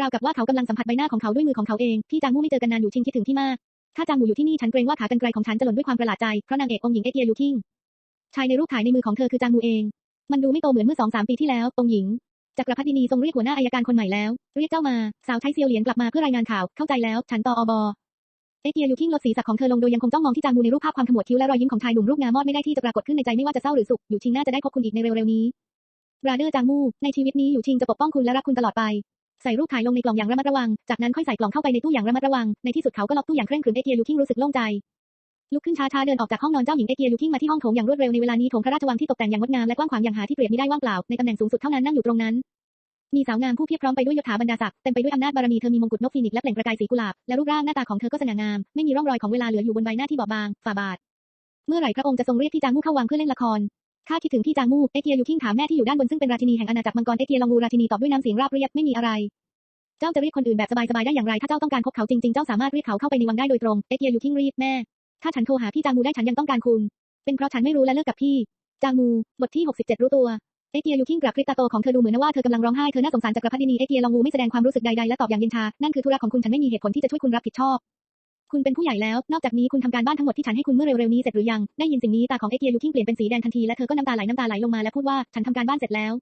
A: ราวกับว่าเขากำลังสัมผัสใบหน้าของเขาด้วยมือของเขาเองที่จางมู่ไม่เจอกันนานอยู่ชิงคิดถึงที่มากถ้าจางมู่อยู่ที่นี่ฉันเกรงว่าขากรรไกรของฉันจะหล่นด้วยความประหลาดใจเพราะนางเอกองหญิงเอเกียยูคิงชายในรูปถ่ายในมือของเธอคือจางมู่เอง มันดูไม่โตเหมือนเมื่อสองสามปีที่แล้วองหญิงจักรพรรดินีทรงเรียกหัวหน้าอายการคนใหม่แล้ว เรียกเจ้ามา สาวใช้เซียวเหรียญกลับมาเพื่อรายงานข่าว เข้าใจแล้ว ฉันตออบอ เอเกียยูคิงลดสีสักของเธอลงโดยยังคงจ้องมองที่จางมูในรูปภาพความขมวดคิ้วและรอยยิ้มของชายหนุ่มรูปงามมอดไม่ได้ที่จะปรากฏขึ้นในใจไม่ว่าจะเศร้าหรือสุขอยู่ชิงน่าจะได้พบคุณอีกในเร็วๆนี้บราเดอร์จางมูในชีวิตนี้อยู่ชิงจะปกป้องคุณและรักคุณตลอดไปใส่รูปถ่ายลงในกล่องอย่างระมัดระวัง จากนั้นค่อยใส่กล่องเข้าไปในตู้อย่างระมัดระวัง ในที่สุดเขาก็ล็อกตู้อย่างเคร่งครึมเอเกียยูคิงรู้สึกโล่งใจ ลุกขึ้นช้าๆเดินออกจากห้องนอนเจ้าหญิงเอเกียยูคิงมาที่ห้องโถงอย่างรวดเร็วในเวลานี้โถงพระราชวังที่ตกแต่งอย่างงดงามและกว้างขวางอย่างหาที่เปรียบมิได้ว่างเปล่า ในตำแหน่งสูงสุดเท่านั้นนั่งอยู่ตรงนั้น มีสาวงามผู้เพียบพร้อมไปด้วยยศถาบรรดาศักดิ์เต็มไปด้วยอำนาจบารมีเธอมีมงกุฎนกฟีนิกซ์และเปล่งประกายสีกุหลาบและรูปร่างหน้าตาของเธอก็สง่างาม ไม่มีร่องรอยของเวลาเหลืออยู่บนใบหน้าที่บอบบางฝ่าบาท เมื่อไหร่พระองค์จะทรงเรียกที่จางมู่เข้าวังเพื่อเล่นละครข้าคิดถึงที่จางมู่เอเกียยูคิงถามแม่ที่อยู่ด้านบนซึ่งเป็นราชินีแห่งอาณาจักรมังกรเอเกียลองงูราชินีตอบด้วยน้ำเสียงราบเรียบไม่มีอะไร เจ้าจะเรียกคนอื่นแบบสบายๆได้อย่างไรถ้าเจ้าต้องการพบเขาจริงๆเจ้าสามารถเรียกเขาเข้าไปในวังได้โดยตรงเอเกียยูคิงรีบแม่ ถ้าฉันโทรหาพี่จางมูได้ฉันยังต้องการคุณ เป็นเพราะฉันไม่รู้และเลิกกับพี่ จางมูบทที่ 67 รู้ตัว เอเกียยูคิงกลับคลิปตาโตของเธอดูเหมือนว่าเธอกำลังร้องไห้ เธอน่าสงสารจักรพรรดินีเอเกียลองงูไม่แสดงความรู้สึกใดๆและตอบอย่างเย็นชา นั่นคือธุระของคุณฉันไม่มีเหตุผลที่จะช่วยคุณรับผิดชอบ คุณเป็นผู้ใหญ่แล้ว นอกจากนี้คุณทำการบ้านทั้งหมดที่ฉันให้คุณเมื่อเร็วๆนี้เสร็จหรือยัง ได้ยินสิ่งนี้ตาของเอเกียยูคิงเปลี่ยนเป็นสีแดงทันทีและเธอก็น้ำตาไหลน้ำตาไหลลงมาและพูดว่าฉันทำการบ้านเสร็จแล้ว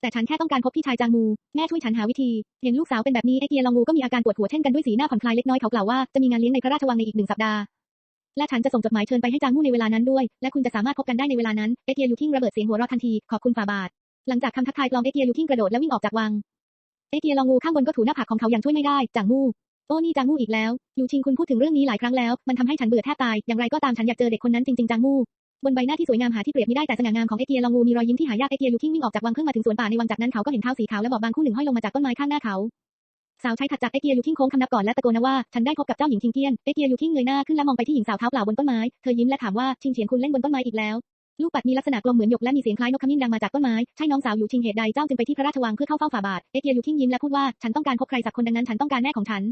A: แต่ฉันแค่ต้องการพบพี่ชายจางมู แม่ช่วยฉันหาวิธี เห็นลูกสาวเป็นแบบนี้เอเกียลองงูก็มีอาการปวดหัวเช่นกันด้วยสีหน้าผ่อนคลายเล็กน้อยเขากล่าวว่าจะมีงานเลี้ยงในพระราชวังในอีกหนึ่งสัปดาห์ และฉันจะส่งจดหมายเชิญไปให้จางมู่ในเวลานั้นด้วย และคุณจะสามารถพบกันได้ในเวลานั้น เอเกียยูคิงระเบิดเสียงหัวเราะทันที ขอบคุณฝ่าบาท หลังจากคำทักทายปลอมเอเกียยูคิงกระโดดและวิ่งออกจากวัง เอเกียลองงูข้างบนก็ถูหน้าผากของเขาอย่างช่วยไม่ได้ จางมู่ โอ้นี่จางมู่อีกแล้ว ยูชิงคุณพูดถึงเรื่องนี้หลายครั้งแล้ว มันทำให้ฉันเบื่อแทบตาย อย่างไรก็ตามฉันอยากเจอเด็กคนนั้นจริงๆจางมู่บนใบหน้าที่สวยงามหาที่เปรียบมิได้แต่สง่างามของเอเกียลองงูมีรอยยิ้มที่หายากเอเกียยูคิงวิ่งออกจากวังเพิ่งมาถึงสวนป่าในวังจากนั้นเขาก็เห็นเท้าสีขาวและบอบบางคู่หนึ่งห้อยลงมาจากต้นไม้ข้างหน้าเขา สาวใช้ถัดจากเอเกียยูคิงโค้งคำนับก่อนและตะโกนว่า ฉันได้พบกับเจ้าหญิงคิงเกียน เอเกียยูคิงเงยหน้าขึ้นและมองไปที่หญิงสาวเท้าเปล่าบนต้นไม้ เธอยิ้มและถามว่าชิงเฉียนคุณเล่นบนต้นไม้อีกแล้ว ลูกปัดมีลักษณะกลมเหมือนหยกและมีเสียงคล้ายนกขมิ้นดังมาจากต้นไม้ ใช่น้องสาวอยู่ชิงเหตุใดเจ้าจึงไปที่พระราชวังเพื่อเข้าเฝ้าฝ่าบาท เอเกียยูคิงยิ้มและพูดว่าฉันต้องการพบใครสักคนดังนั้นฉันต้องการแม่ของฉัน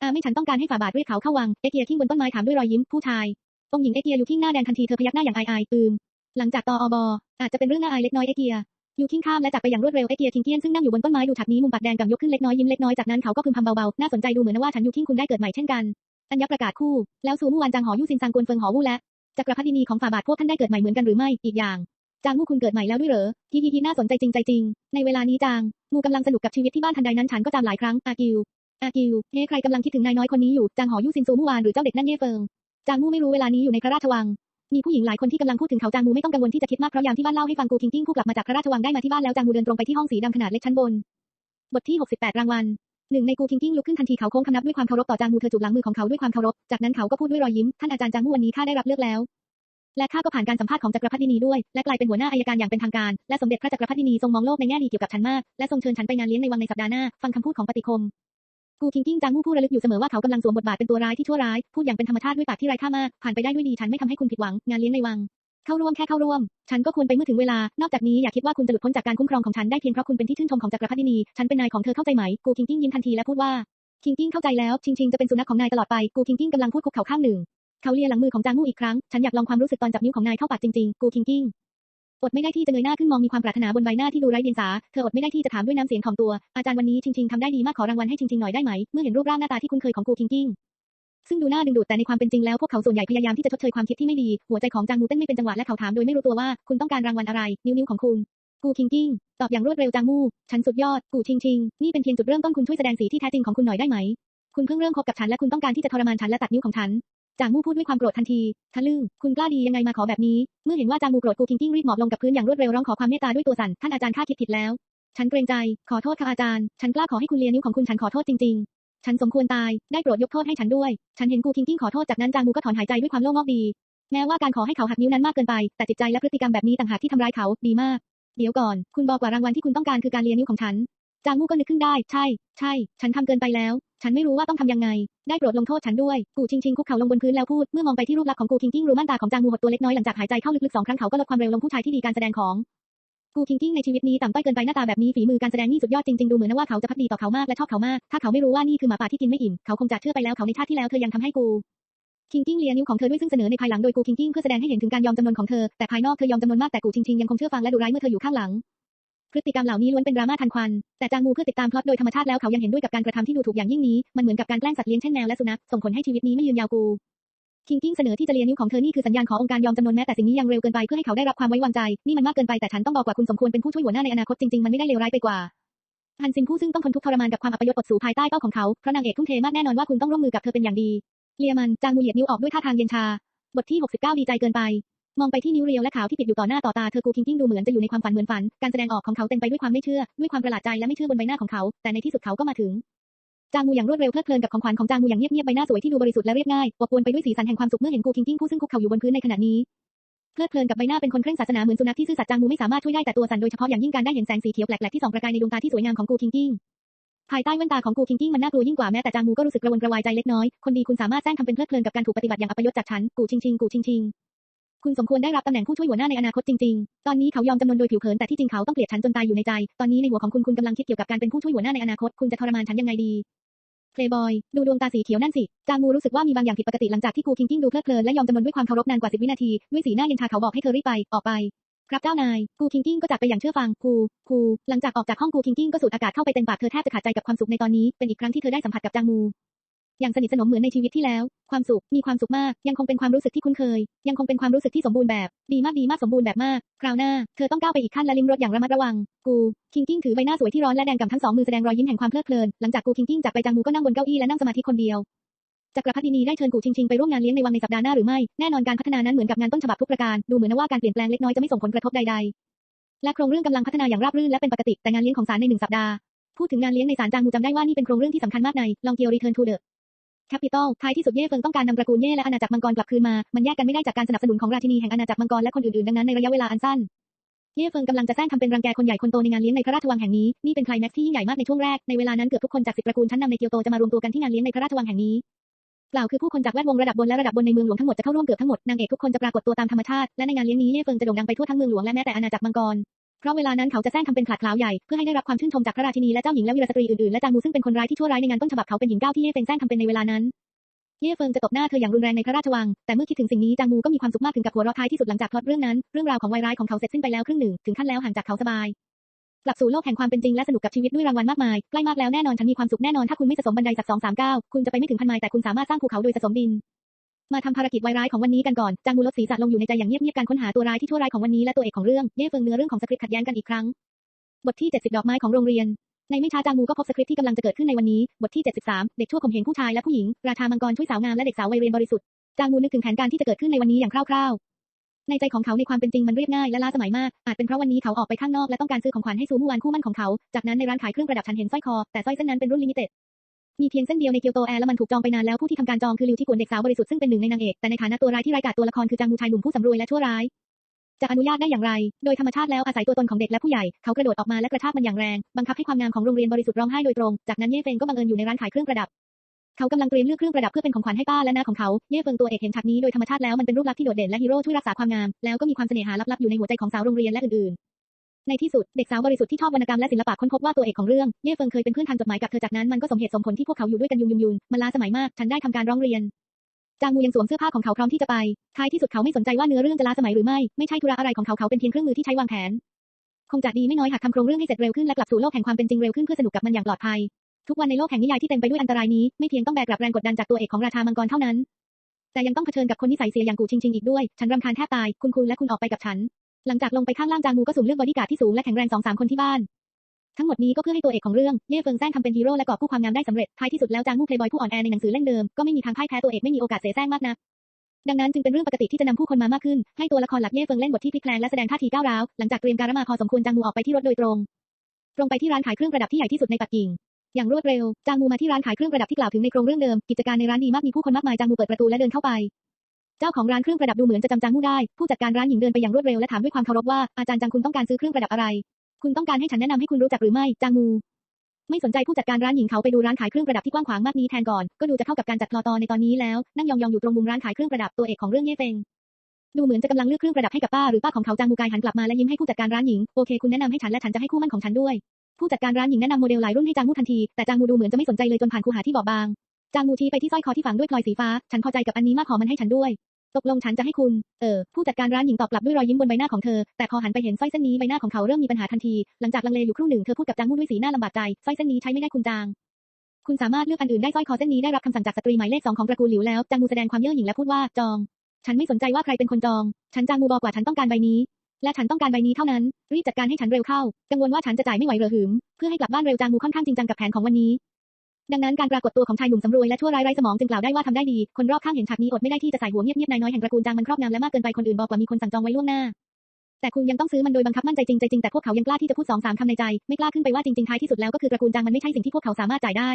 A: อาไม่ฉันต้องการให้ฝ่าบาทเรียกเขาเข้าวัง เอเกียคิงบนต้นไม้ถามด้วยรอยยิ้มผู้ชายองค์หญิงเอเกียยูคิงหน้าแดงทันทีเธอพยักหน้าอย่างอายๆอืมหลังจากตออบอาจจะเป็นเรื่องน่าอายเล็กน้อยเอเกีย ยูคิงข้ามและจากไปอย่างรวดเร็วเอเกียคิงเกียนซึ่งนั่งอยู่บนต้นไม้ดูฉับนี้มุมปากแดงกับยกขึ้นเล็กน้อยยิ้มเล็กน้อยจากนั้นเขาก็พึมพำเบาๆน่าสนใจดูเหมือนว่าฉันยูคิงคุณได้เกิดใหม่เช่นกันอัญญประกาศคู่ แล้วซูมู่วันจางหอยูซินซังกวนเฟิงหอวูและจักรพรรดินีของฝ่าบาทพวกท่านได้เกิดใหม่เหมือนกันหรือไม่อีกอย่างจางมู่คุณเกิดใหม่แล้วด้วยเหรอที่ทีทีน่าสนใจจริงใจจริง ในเวลานี้จางมู่กำลังสนุกกับชีวิตที่บ้านทันใดนั้นฉันก็จำหลายครั้งอากิวอากิวเฮ้ใครกำลังคิดถึงนายน้อยคนนี้อยู่จางหอยูซินซูมู่วานหรือเจ้าเด็กนั่นเย่เฟิงจางมู่ไม่รู้เวลานี้อยู่ในพระราชวัง มีผู้หญิงหลายคนที่กำลังพูดถึงเขาจางมูไม่ต้องกังวลที่จะคิดมากเพราะยามที่บ้านเล่าให้ฟังกูคิงกิ้งคู่กลับมาจากพระราชวังได้มาที่บ้านแล้วจางมูเดินตรงไปที่ห้องสีดำขนาดเล็กชั้นบน บทที่ 68 รางวัลหนึ่งในกูคิงกิ้งลุกขึ้นทันทีเขาโค้งคำนับด้วยความเคารพต่อจางมูเธอจูบหลังมือของเขาด้วยความเคารพจากนั้นเขาก็พูดด้วยรอยยิ้มท่านอาจารย์จางมูวันนี้ข้าได้รับเลือกแล้ว และข้าก็ผ่านการสัมภาษณ์ของจักรพรรดินีด้วย และกลายเป็นหัวหน้าอายการอย่างเป็นทางการและสมเด็จพระจักรพรรดินีทรงมองโลกในแง่ดีเกี่ยวกับฉันมากและทรงเชิญฉันไปงานเลี้ยงในวังในสัปดาห์หน้าฟังคำพูดของปฏิคม กูคิงกิ้งจางมู่ผู้ระลึกอยู่เสมอว่าเขากำลังสวมบทบาทเป็นตัวร้ายที่ชั่วร้าย พูดอย่างเป็นธรรมชาติด้วยปากที่ไร้ค่ามาก ผ่านไปได้ด้วยดีฉันไม่ทำให้คุณผิดหวัง งานเลี้ยงในวัง เข้าร่วมแค่เข้าร่วม ฉันก็ควรไปเมื่อถึงเวลา นอกจากนี้อย่าคิดว่าคุณจะหลุดพ้นจากการคุ้มครองของฉันได้เพียงเพราะคุณเป็นที่ชื่นชมของจักรพรรดินี ฉันเป็นนายของเธอเข้าใจไหม กูคิงกิ้งยิ้มทันทีและพูดว่า คิงกิ้งเข้าใจแล้ว ชิงชิงจะเป็นสุนัขของนายตลอดไป กูคิงกิ้งกำลังพูดคุกเข่าข้างหนึ่ง เขาเลียหลังมือของจางมู่อีกครั้ง ฉันอยากลองความรู้สึกตอนจับนิ้วของนายเข้าปากจริงๆ กูคิงกิ้ง อดไม่ได้ที่จะเงยหน้าขึ้นมองมีความปรารถนาบนใบหน้าที่ดูไร้เดียงสา เธออดไม่ได้ที่จะถามด้วยน้ำเสียงของตัว อาจารย์วันนี้ชิงชิงทำได้ดีมากขอรางวัลให้ชิงชิงหน่อยได้ไหม เมื่อเห็นรูปร่างหน้าตาที่คุ้นเคยของกูคิงกิ้ง ซึ่งดูน่าดึงดูดแต่ในความเป็นจริงแล้วพวกเขาส่วนใหญ่พยายามที่จะชดเชยความคิดที่ไม่ดี หัวใจของจางมูเต้นไม่เป็นจังหวะและเขาถามโดยไม่รู้ตัวว่าคุณต้องการรางวัลอะไร นิ้วนิ้วของคุณ กูคิงกิ้ง ตอบอย่างรวดเร็วจางมู ฉันสุดยอด กูชิงชิง นี่เป็นเพียงจุดเริ่มต้นคุณช่วยแสดงสีที่แท้จริงของคุณหน่อยได้ไหม คุณเพิ่งเริ่มคบกับฉันและคุณต้องการที่จะทรมานฉันและตัดนิ้วของฉัน จางมูพูดด้วยความโกรธทันที ทะลึ่ง คุณกล้าดียังไงมาขอแบบนี้ เมื่อเห็นว่าจางมูโกรธกูคิงกิ้งรีบหมอบลงกับพื้นอย่างรวดเร็วร้องขอความเมตตาด้วยตัวสั่น ท่านอาจารย์ข้าคิดผิดแล้ว ฉันเกรงใจ ขอโทษค่ะอาจารย์ ฉันกล้าขอให้คุณเลียนิ้วของคุณ ฉันขอโทษจริง ๆ ฉันสมควรตาย ได้โปรดยกโทษให้ฉันด้วย ฉันเห็นกูคิงกิ้งขอโทษ จากนั้นจางมูก็ถอนหายใจด้วยความโล่งอกดี แม้ว่าการขอให้เขาหักนิ้วนั้นมากเกินไป แต่จิตใจและพฤติกรรมแบบนี้ต่างหากที่ทำร้ายเขา ดีมาก เดี๋ยวก่อน คุณบอกว่ารางวัลที่คุณต้องการคือการเลียนิ้วของฉัน จางมูก็นึกขึ้นได้ ใช่ ใช่ ฉันทำเกินไปแล้ว ฉันไม่รู้ว่าต้องทำยังไง ได้โปรดลงโทษฉันด้วย กูชิงชิงคุกเข่าลงบนพื้นแล้วพูด เมื่อมองไปที่รูปลักษณ์ของกูคิงกิ้งรูม่านตาของจางมูหดตัวเล็กน้อยหลังจากหายใจเข้าลึกๆสองครั้งเขาก็ลดความเร็วลงผู้ชายที่ดีการแสดงของกูคิงกิ้งในชีวิตนี้ต่ำต้อยเกินไปหน้าตาแบบนี้ฝีมือการแสดงนี่สุดยอดจริงๆดูเหมือนว่าเขาจะพักดีต่อเขามากและชอบเขามาก ถ้าเขาไม่รู้ว่านี่คือหมาป่าที่กินไม่อิ่มเขาคงจะเชื่อไปแล้วเขาในชาติที่แล้วเธอยังทำให้กูคิงกิ้งเลียนิ้วของเธอด้วยซึ่งเสนอในภายหลังโดยกูคิงกิ้งเพื่อแสดงให้เห็นถึงการยอมจำนนของเธอแต่ภายนอกเธอยอมจำนนมากแต่กูชิงชิงยังคงเชื่อฟังและดูร้ายเมื่อเธออยู่ข้างหลัง พฤติกรรมเหล่านี้ล้วนเป็นดราม่าทันควัน แต่จางมูเพื่อติดตามพล็อตโดยธรรมชาติแล้วเขายังเห็นด้วยกับการกระทำที่ดูถูกอย่างยิ่งนี้ มันเหมือนกับการแกล้งสัตว์เลี้ยงเช่นแมวและสุนัข ส่งผลให้ชีวิตนี้ไม่ยืนยาวกูคิงกิ้งเสนอที่จะเลียนิ้วของเธอนี่คือสัญญาณขององค์การยอมจำนนแม้แต่สิ่งนี้ยังเร็วเกินไปเพื่อให้เขาได้รับความไว้วางใจ นี่มันมากเกินไปแต่ฉันต้องบอกว่าคุณสมควรเป็นผู้ช่วยหัวหน้าในอนาคตจริงๆมันไม่ได้เลวร้ายไปกว่าฮันซินผู้ซึ่งต้องทนทุกข์ทรมานกับความอัปยศอดสูภายใต้เป้าของเขาเพราะนางเอกทุ่มเทมากแน่นอนว่าคุณต้องร่วมมือกับเธอเป็นอย่างดี เลียมันจางมูเหยียดนิ้วออกด้วยท่าทางเย็นชา บทที่ 69 ดีใจเกินไป มองไปที่นิ้วเรียวและขาวที่ปิดอยู่ต่อหน้าต่อตาเธอกูคิงกิ้งดูเหมือนจะอยู่ในความฝันเหมือนฝัน การแสดงออกของเขาเต็มไปด้วยความไม่เชื่อ ด้วยความประหลาดใจและไม่เชื่อบนใบหน้าของเขา แต่ในที่สุดเขาก็มาถึง จางมูอย่างรวดเร็วเพลิดเพลินกับของขวัญของจางมูอย่างเงียบๆใบหน้าสวยที่ดูบริสุทธิ์และเรียบง่ายอบอวลไปด้วยสีสันแห่งความสุขเมื่อเห็นกูคิงกิ้งผู้ซึ่งคุกเข่าอยู่บนพื้นในขณะนี้เพลิดเพลินกับใบหน้าเป็นคนเคร่งศาสนาเหมือนสุนัขที่ซื่อสัตย์จางมูไม่สามารถช่วยได้แต่ตัวสั่นโดยเฉพาะอย่างยิ่งการได้เห็นแสงสีเขียวแปลกๆที่ส่องประกายในดวงตาที่สวยงามของกูคิงกิ้งภายใต้แว่นตาของกูคิงกิ้งมันน่ากลัวยิ่งกว่าแม้แต่จางมูก็รู้สึกกระวนกระวายใจเล็กน้อยคนดีคุณสามารถแซงทำเป็นเพลิดเพลินกับการถูกปฏิบัติอย่างอัปยศจากฉันกูชิงชิงกูชิงชิง คุณสมควรได้รับตำแหน่งผู้ช่วยหัวหน้าในอนาคตจริงๆ ตอนนี้เขายอมจำนนโดยผิวเผินแต่ที่จริงเขาต้องเกลียดฉันจนตายอยู่ในใจ ตอนนี้ในหัวของคุณคุณกำลังคิดเกี่ยวกับการเป็นผู้ช่วยหัวหน้าในอนาคต คุณจะทรมานฉันยังไงดีเพลย์บอยดูดวงตาสีเขียวนั่นสิ จางมูรู้สึกว่ามีบางอย่างผิดปกติหลังจากที่กูคิงกิ้งดูเพลิดเพลินและยอมจำนนด้วยความเคารพนานกว่าสิบวินาที ด้วยสีหน้าเย็นชาเขาบอกให้เธอรีบไป ออกไป ครับเจ้านาย กูคิงกิ้งก็จากไปอย่างเชื่อฟัง กู กู หลังจากออกจากห้องกูคิงกิ้งก็สูดอากาศเข้าไปเต็มปากเธอแทบจะขาดใจกับความสุขในตอนนี้ เป็นอีกครั้งที่เธอได้สัมผัสกับจางมู อย่างสนิทสนมเหมือนในชีวิตที่แล้ว ความสุข มีความสุขมาก ยังคงเป็นความรู้สึกที่คุ้นเคย ยังคงเป็นความรู้สึกที่สมบูรณ์แบบ ดีมากดีมากสมบูรณ์แบบมาก คราวหน้า เธอต้องก้าวไปอีกขั้นและลิ้มรสอย่างระมัดระวัง กู คิงกิ้งถือใบหน้าสวยที่ร้อนและแดงกำทั้งสองมือแสดงรอยยิ้มแห่งความเพลิดเพลิน หลังจากกูคิงกิ้งจากไปจางมูก็นั่งบนเก้าอี้และนั่งสมาธิคนเดียวจักรพรรดินีได้เชิญกูชิงชิงไปร่วมงานเลี้ยงในวังในสัปดาห์หน้าหรือไม่ แน่นอนการพัฒนานั้นเหมือนกับงานต้นฉบับทุกประการ ดูเหมือนว่าการเปลี่ยนแปลงเล็กน้อยจะไม่ส่งผลกระทบใดๆ และโครงเรื่องกำลังพัฒนาอย่างราบรื่นและเป็นปกติ แต่งานเลี้ยงของศาลในหนึ่งสัปดาห์ พูดถึงงานเลี้ยงในศาลจางมูจำได้ว่านี่เป็นโครงเรื่องที่สำคัญมากใน Long Kill Return to the แคปิตอลท้ายที่สุดเย่เฟิงต้องการนำตระกูลเย่และอาณาจักรมังกรกลับคืนมา มันแยกกันไม่ได้จากการสนับสนุนของราชินีแห่งอาณาจักรมังกรและคนอื่นๆ ดังนั้นในระยะเวลาอันสั้น เย่เฟิงกำลังจะแซงทำเป็นรังแกคนใหญ่คนโตในงานเลี้ยงในพระราชวังแห่งนี้ นี่เป็นไคลแม็กซ์ที่ยิ่งใหญ่มากในช่วงแรก ในเวลานั้นเกือบทุกคนจากสิบตระกูลชั้นนำในเกียวโตจะมารวมตัวกันที่งานเลี้ยงในพระราชวังแห่งนี้กล่าวคือผู้คนจากแวดวงระดับบนและระดับบนในเมืองหลวงทั้งหมดจะเข้าร่วมเกือบทั้งหมด นางเอกทุกคนจะปรากฏตัวตามธรรมชาติ และในงานเลี้ยงนี้เย่เฟิงจะโด่งดังไปทั่วทั้งเมืองหลวงและแม้แต่อาณาจักรมังกร เพราะเวลานั้นเขาจะแซงทำเป็นขาดขลาวใหญ่เพื่อให้ได้รับความชื่นชมจากพระราชินีและเจ้าหญิงและวีรสตรีอื่นๆและจางมูซึ่งเป็นคนร้ายที่ชั่วร้ายในงานต้นฉบับเขาเป็นหญิงก้าวที่เย่เฟิงแซงทำเป็นในเวลานั้นเย่เฟิงจะตบหน้าเธออย่างรุนแรงในพระราชวัง แต่เมื่อคิดถึงสิ่งนี้จางมูก็มีความสุขมากถึงกับหัวเราะท้ายที่สุดหลังจากพล็อตเรื่องนั้นเรื่องราวของวัยร้ายของเขาเสร็จสิ้นไปแล้วครึ่งหนึ่งถึงขั้นแล้วห่างจากเขาสบายกลับสู่โลกแห่งความเป็นจริงและสนุกกับชีวิตด้วยรางวัลมากมายใกล้มากแล้วแน่นอนฉันมีความสุขแน่นอนถ้าคุณไม่สะสมบันไดสักสองสามก้าคุณจะไปไม่ถึงพันไมล์แต่คุณสามารถสร้างภูเขาโดยสะสมดิน มาทำภารกิจวัยร้ายของวันนี้กันก่อน จางมูลดศีรษะลงอยู่ในใจอย่างเงียบๆ การค้นหาตัวร้ายที่ชั่วร้ายของวันนี้และตัวเอกของเรื่อง เย่เฟิงเนื้อเรื่องของสคริปต์ขัดแย้งกันอีกครั้ง บทที่ 70 ดอกไม้ของโรงเรียน ในไม่ช้าจางมูก็พบสคริปต์ที่กำลังจะเกิดขึ้นในวันนี้ บทที่ 73 เด็กชั่วข่มเหงผู้ชายและผู้หญิง ราชามังกรช่วยสาวงามและเด็กสาววัยเรียนบริสุทธิ์ จางมูนึกถึงแผนการที่จะเกิดขึ้นในวันนี้อย่างคร่าวๆ ในใจของเขาในความเป็นจริงมันเรียบง่ายและล้าสมัยมาก อาจเป็นเพราะวันนี้เขาออกไปข้างนอกและต้องการซื้อของขวัญให้ซูมู่วันคู่มั่นของเขา จากนั้นในร้านขายเครื่องประดับฉันเห็นสร้อยคอ แต่สร้อยเส้นนั้นเป็นรุ่นลิมิเต็ด มีเพียงเส้นเดียวในเกียวโตแอร์และมันถูกจองไปนานแล้วผู้ที่ทำการจองคือลิวที่กวนเด็กสาวบริสุทธิ์ซึ่งเป็นหนึ่งในนางเอกแต่ในฐานะตัวร้ายที่ร้ายกาจตัวละครคือจางมูชายหนุ่มผู้สำรวยและชั่วร้ายจะอนุญาตได้อย่างไร โดยธรรมชาติแล้วอาศัยตัวตนของเด็กและผู้ใหญ่ เขากระโดดออกมาและกระชากมันอย่างแรง บังคับให้ความงามของโรงเรียนบริสุทธิ์ร้องไห้โดยตรง จากนั้นเย่เฟิงก็บังเอิญอยู่ในร้านขายเครื่องประดับ เขากำลังเตรียมเลือกเครื่องประดับเพื่อเป็นของขวัญให้ป้าและน้าของเขา เย่เฟิงตัวเอกเห็นฉากนี้โดยธรรมชาติแล้วมันเป็นรูปลักษณ์ที่โดดเด่นและฮีโร่ช่วยรักษาความงาม แล้วก็มีความเสน่หาลับๆอยู่ในหัวใจของสาวโรงเรียนและอื่นๆ ในที่สุดเด็กสาวบริสุทธิ์ที่ชอบวรรณกรรมและศิลปะค้นพบว่าตัวเอกของเรื่องเย่เฟิงเคยเป็นเพื่อนทางจดหมายกับเธอจากนั้นมันก็สมเหตุสมผลที่พวกเขาอยู่ด้วยกันยุงยุงยุนมันล้าสมัยมากฉันได้ทำการร้องเรียนจางมูยังสวมเสื้อผ้าของเขาพร้อมที่จะไปท้ายที่สุดเขาไม่สนใจว่าเนื้อเรื่องจะล้าสมัยหรือไม่ ไม่ใช่ธุระอะไรของเขาเขาเป็นเพียงเครื่องมือที่ใช้วางแผน คงจะดีไม่น้อยหากทำโครงเรื่องให้เสร็จเร็วขึ้นและกลับสู่โลกแห่งความเป็นจริงเร็วขึ้นเพื่อสนุกกับมันอย่างปลอดภัย ทุกวันในโลกแห่งนิยายที่เต็มไปด้วยอันตรายนี้ ไม่เพียงต้องแบกรับแรงกดดันจากตัวเอกของราชามังกรเท่านั้น แต่ยังต้องเผชิญกับคนนิสัยเสียอย่างกูชิงชิงอีกด้วย ฉันรำคาญแทบตาย คุณคุณและคุณออกไปกับฉัน หลังจากลงไปข้างล่างจางมูก็สุมเลือกบอดี้การ์ดที่สูงและแข็งแรงสองสามคนที่บ้านทั้งหมดนี้ก็เพื่อให้ตัวเอกของเรื่องเย่เฟิงแซงทำเป็นฮีโร่และกอบผู้ความงามได้สำเร็จท้ายที่สุดแล้วจางมูเพลย์บอยผู้อ่อนแอในหนังสือเล่มเดิมก็ไม่มีทางพ่ายแพ้ตัวเอกไม่มีโอกาสเสียแซงมากนักดังนั้นจึงเป็นเรื่องปกติที่จะนำผู้คนมามากขึ้น ให้ตัวละครหลักเย่เฟิงเล่นบทที่พลิกแพลงและแสดงท่าทีก้าวร้าวหลังจากเตรียมการมาพอสมควรจางมูออกไปที่รถโดยตรง ตรงไปที่ร้านขายเครื่องประดับที่ใหญ่ที่สุดในปักกิ่ง อย่างรวดเร็วจางมูมาที่ร้านขายเครื่องประดับที่กล่าวถึงในโครงเรื่องเดิมกิจการในร้านดีมากมีผู้คนมากมายจางมูเปิดประตูและเดินเข้าไป เจ้าของร้านเครื่องประดับดูเหมือนจะจำจางมูได้ ผู้จัดการร้านหญิงเดินไปอย่างรวดเร็วและถามด้วยความเคารพว่า อาจารย์จางคุณต้องการซื้อเครื่องประดับอะไร คุณต้องการให้ฉันแนะนำให้คุณรู้จักหรือไม่ จางมู ไม่สนใจผู้จัดการร้านหญิงเขาไปดูร้านขายเครื่องประดับที่กว้างขวางมากนี้แทนก่อน ก็ดูจะเข้ากับการจัดพลอตอในตอนนี้แล้ว นั่งยองๆอยู่ตรงมุมร้านขายเครื่องประดับตัวเอกของเรื่องเย่เฟงดูเหมือนจะกำลังเลือกเครื่องประดับให้กับป้าหรือป้าของเขาจางมูกายหันกลับมาและยิ้มให้ผู้จัดการร้านหญิง โอเคคุณแนะนำให้ฉันและฉันจะให้คู่มั่นของฉันด้วย ผู้จัดการร้านหญิงแนะนำโมเดลหลายรุ่นให้จางมูทันที แต่จางมูดูเหมือนจะไม่สนใจเลยจนผ่านคูหาที่บอบบาง จางมูชี้ไปที่สร้อยคอที่ฝังด้วยพลอยสีฟ้า ฉันพอใจกับอันนี้มากขอมันให้ฉันด้วย ตกลงฉันจะให้คุณ เออ ผู้จัดการร้านหญิงตอบกลับด้วยรอยยิ้มบนใบหน้าของเธอ แต่พอหันไปเห็นสร้อยเส้นนี้ใบหน้าของเขาเริ่มมีปัญหาทันที หลังจากลังเลอยู่ครู่หนึ่งเธอพูดกับจางมูด้วยสีหน้าลำบากใจ สร้อยเส้นนี้ใช้ไม่ได้คุณจาง คุณสามารถเลือกอันอื่นได้สร้อยคอเส้นนี้ได้รับคำสั่งจากสตรีหมายเลขสองของตระกูลหลิวแล้ว จางมูแสดงความเย่อหยิ่งและพูดว่าจอง ฉันไม่สนใจว่าใครเป็นคนจอง ฉันจางมูบอกว่าฉันต้องการใบนี้และฉันต้องการใบนี้เท่านั้น รีบจัดการให้ฉันเร็วเข้า กังวลว่าฉันจะจ่ายไม่ไหวเหรือหืม เพื่อให้กลับบ้านเร็วจางมูค่อนข้างจริงจังกับแผนของวันนี้ ดังนั้นการปรากฏตัวของชายหนุ่มสำรวยและชั่วร้ายไร้สมองจึงกล่าวได้ว่าทำได้ดี คนรอบข้างเห็นฉากนี้อดไม่ได้ที่จะใส่หัวเงียบๆนายน้อยแห่งตระกูลจางมันครอบงำและมากเกินไปคนอื่นบอกว่ามีคนสั่งจองไว้ล่วงหน้า แต่คุณยังต้องซื้อมันโดยบังคับมั่นใจจริงใจจริงแต่พวกเขายังกล้าที่จะพูดสองสามคำในใจ ไม่กล้าขึ้นไปว่าจริงๆท้ายที่สุดแล้วก็คือตระกูลจางมันไม่ใช่สิ่งที่พวกเขาสามารถจ่ายได้